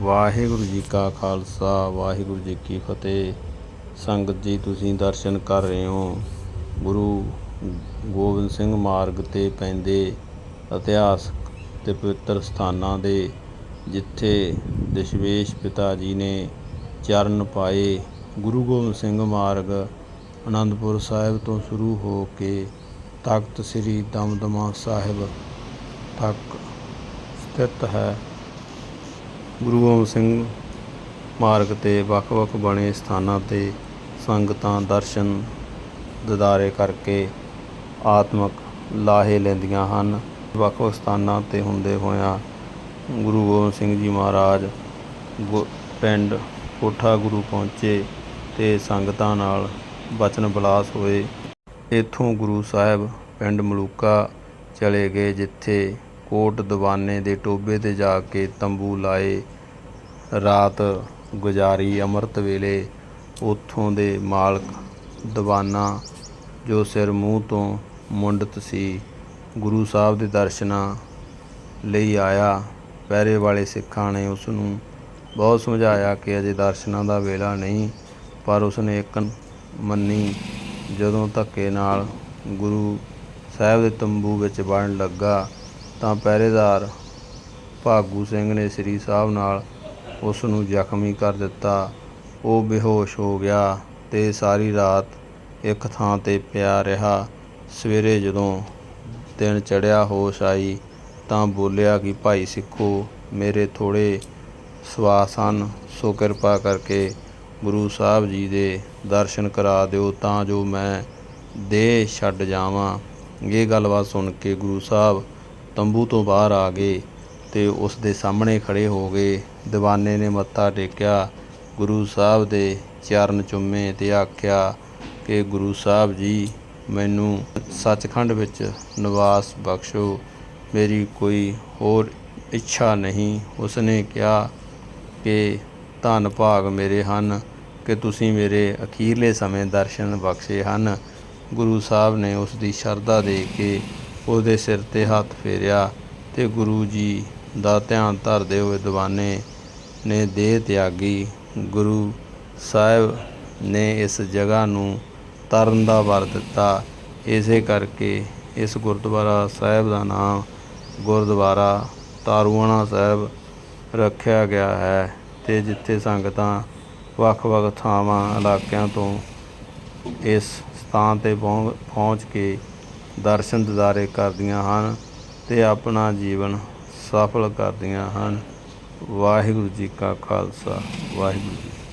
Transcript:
ਵਾਹਿਗੁਰੂ ਜੀ ਕਾ ਖਾਲਸਾ, ਵਾਹਿਗੁਰੂ ਜੀ ਕੀ ਫਤਿਹ। ਸੰਗਤ ਜੀ, ਤੁਸੀਂ ਦਰਸ਼ਨ ਕਰ ਰਹੇ ਹੋ। ਗੁਰੂ ਗੋਬਿੰਦ ਸਿੰਘ ਮਾਰਗ ਤੇ ਪੈਂਦੇ ਇਤਿਹਾਸਕ ਤੇ ਪਵਿੱਤਰ ਸਥਾਨਾਂ ਦੇ, ਜਿੱਥੇ ਦਸ਼ਵੇਸ਼ ਪਿਤਾ ਜੀ ਨੇ ਚਰਨ ਪਾਏ। ਗੁਰੂ ਗੋਬਿੰਦ ਸਿੰਘ ਮਾਰਗ ਅਨੰਦਪੁਰ ਸਾਹਿਬ ਤੋਂ ਸ਼ੁਰੂ ਹੋ ਕੇ ਤਖਤ ਸ੍ਰੀ ਦਮਦਮਾ ਸਾਹਿਬ ਤੱਕ ਸਥਿਤ ਹੈ। ਗੁਰੂ ਗੋਬਿੰਦ ਸਿੰਘ ਮਾਰਗ ਤੇ ਵੱਖ-ਵੱਖ ਬਣੇ ਸਥਾਨਾਂ ਤੇ ਸੰਗਤਾਂ ਦਰਸ਼ਨ ਦਿਦਾਰੇ ਕਰਕੇ ਆਤਮਕ ਲਾਹੇ ਲੈਂਦੀਆਂ ਹਨ। ਵੱਖ-ਵੱਖ ਸਥਾਨਾਂ ਤੇ ਹੁੰਦੇ ਹੋਇਆਂ ਗੁਰੂ ਗੋਬਿੰਦ ਸਿੰਘ ਜੀ ਮਹਾਰਾਜ ਗੁ- ਪਿੰਡ ਕੋਠਾ ਗੁਰੂ ਪਹੁੰਚੇ ਤੇ ਸੰਗਤਾਂ ਨਾਲ ਬਚਨ ਬਲਾਸ ਹੋਏ। ਇੱਥੋਂ ਗੁਰੂ ਸਾਹਿਬ ਪਿੰਡ ਮਲੂਕਾ ਚਲੇ ਗਏ, ਜਿੱਥੇ ਕੋਟ ਦੀਵਾਨੇ ਦੇ ਟੋਭੇ ਤੇ ਜਾ ਕੇ ਤੰਬੂ ਲਾਏ। ਰਾਤ ਗੁਜ਼ਾਰੀ ਅੰਮ੍ਰਿਤ ਵੇਲੇ ਉੱਥੋਂ ਦੇ ਮਾਲਕ ਦੀਵਾਨਾ, ਜੋ ਸਿਰ ਮੂੰਹ ਤੋਂ ਮੁੰਡਤ ਸੀ, ਗੁਰੂ ਸਾਹਿਬ ਦੇ ਦਰਸ਼ਨਾਂ ਲਈ ਆਇਆ। ਪਹਿਰੇ ਵਾਲੇ ਸਿੱਖਾਂ ਨੇ ਉਸ ਨੂੰ ਬਹੁਤ ਸਮਝਾਇਆ ਕਿ ਅਜੇ ਦਰਸ਼ਨਾਂ ਦਾ ਵੇਲਾ ਨਹੀਂ, ਪਰ ਉਸਨੇ ਇੱਕ ਮੰਨੀ, ਜਦੋਂ ਧੱਕੇ ਨਾਲ ਗੁਰੂ ਸਾਹਿਬ ਦੇ ਤੰਬੂ ਵਿੱਚ ਵੜਨ ਲੱਗਾ ਤਾਂ ਪਹਿਰੇਦਾਰ ਭਾਗੂ ਸਿੰਘ ਨੇ ਸ੍ਰੀ ਸਾਹਿਬ ਨਾਲ ਉਸ ਨੂੰ ਜ਼ਖਮੀ ਕਰ ਦਿੱਤਾ। ਉਹ ਬੇਹੋਸ਼ ਹੋ ਗਿਆ ਤੇ ਸਾਰੀ ਰਾਤ ਇੱਕ ਥਾਂ ਤੇ ਪਿਆ ਰਿਹਾ। ਸਵੇਰੇ ਜਦੋਂ ਦਿਨ ਚੜਿਆ ਹੋਸ਼ ਆਈ ਤਾਂ ਬੋਲਿਆ ਕਿ, ਭਾਈ ਸਿੱਖੋ, ਮੇਰੇ ਥੋੜੇ ਸਵਾਸ ਹਨ, ਸੋ ਕਿਰਪਾ ਕਰਕੇ ਗੁਰੂ ਸਾਹਿਬ ਜੀ ਦੇ ਦਰਸ਼ਨ ਕਰਾ ਦਿਓ, ਤਾਂ ਜੋ ਮੈਂ ਦੇਹ ਛੱਡ ਜਾਵਾਂ। ਇਹ ਗੱਲਬਾਤ ਸੁਣ ਕੇ ਗੁਰੂ ਸਾਹਿਬ ਤੰਬੂ ਤੋਂ ਬਾਹਰ ਆ ਗਏ ਤੇ ਉਸ ਦੇ ਸਾਹਮਣੇ ਖੜੇ ਹੋ ਗਏ। ਦੀਵਾਨੇ ਨੇ ਮੱਥਾ ਟੇਕਿਆ। ਗੁਰੂ ਸਾਹਿਬ ਦੇ ਚਰਨ ਚੁੰਮੇ ਤੇ ਆਖਿਆ ਕਿ ਗੁਰੂ ਸਾਹਿਬ ਜੀ, ਮੈਨੂੰ ਸੱਚਖੰਡ ਵਿੱਚ ਨਿਵਾਸ ਬਖਸ਼ੋ। ਮੇਰੀ ਕੋਈ ਹੋਰ ਇੱਛਾ ਨਹੀਂ। ਉਸਨੇ ਕਿਹਾ ਕਿ ਧੰਨ ਭਾਗ ਮੇਰੇ ਹਨ ਕਿ ਤੁਸੀਂ ਮੇਰੇ ਅਖੀਰਲੇ ਸਮੇਂ ਦਰਸ਼ਨ ਬਖਸ਼ੇ ਹਨ। ਗੁਰੂ ਸਾਹਿਬ ਨੇ ਉਸ ਦੀ ਸ਼ਰਧਾ ਦੇ ਕੇ ਉਹਦੇ ਸਿਰ ਤੇ ਹੱਥ ਫੇਰਿਆ ਤੇ ਗੁਰੂ ਜੀ ਦਾ ਧਿਆਨ ਧਰਦੇ ਹੋਏ ਦੀਵਾਨੇ ਨੇ ਦੇਹ ਤਿਆਗੀ। ਗੁਰੂ ਸਾਹਿਬ ਨੇ ਇਸ ਜਗ੍ਹਾ ਨੂੰ ਤਰਨ ਦਾ ਵਰ ਦਿੱਤਾ। ਇਸੇ ਕਰਕੇ ਇਸ ਗੁਰਦੁਆਰਾ ਸਾਹਿਬ ਦਾ ਨਾਮ ਗੁਰਦੁਆਰਾ ਤਾਰੂਆਣਾ ਸਾਹਿਬ ਰੱਖਿਆ ਗਿਆ ਹੈ ਤੇ ਜਿੱਥੇ ਸੰਗਤਾਂ ਵੱਖ-ਵੱਖ ਥਾਵਾਂ, ਇਲਾਕਿਆਂ ਤੋਂ ਇਸ ਸਥਾਨ ਤੇ ਪਹੁੰ- ਪਹੁੰਚ ਕੇ ਦਰਸ਼ਨ ਦਿਦਾਰੇ ਕਰਦੀਆਂ ਹਨ ਤੇ ਆਪਣਾ ਜੀਵਨ ਸਫਲ ਕਰਦੀਆਂ ਹਨ। ਵਾਹਿਗੁਰੂ ਜੀ ਕਾ ਖਾਲਸਾ, ਵਾਹਿਗੁਰੂ ਜੀ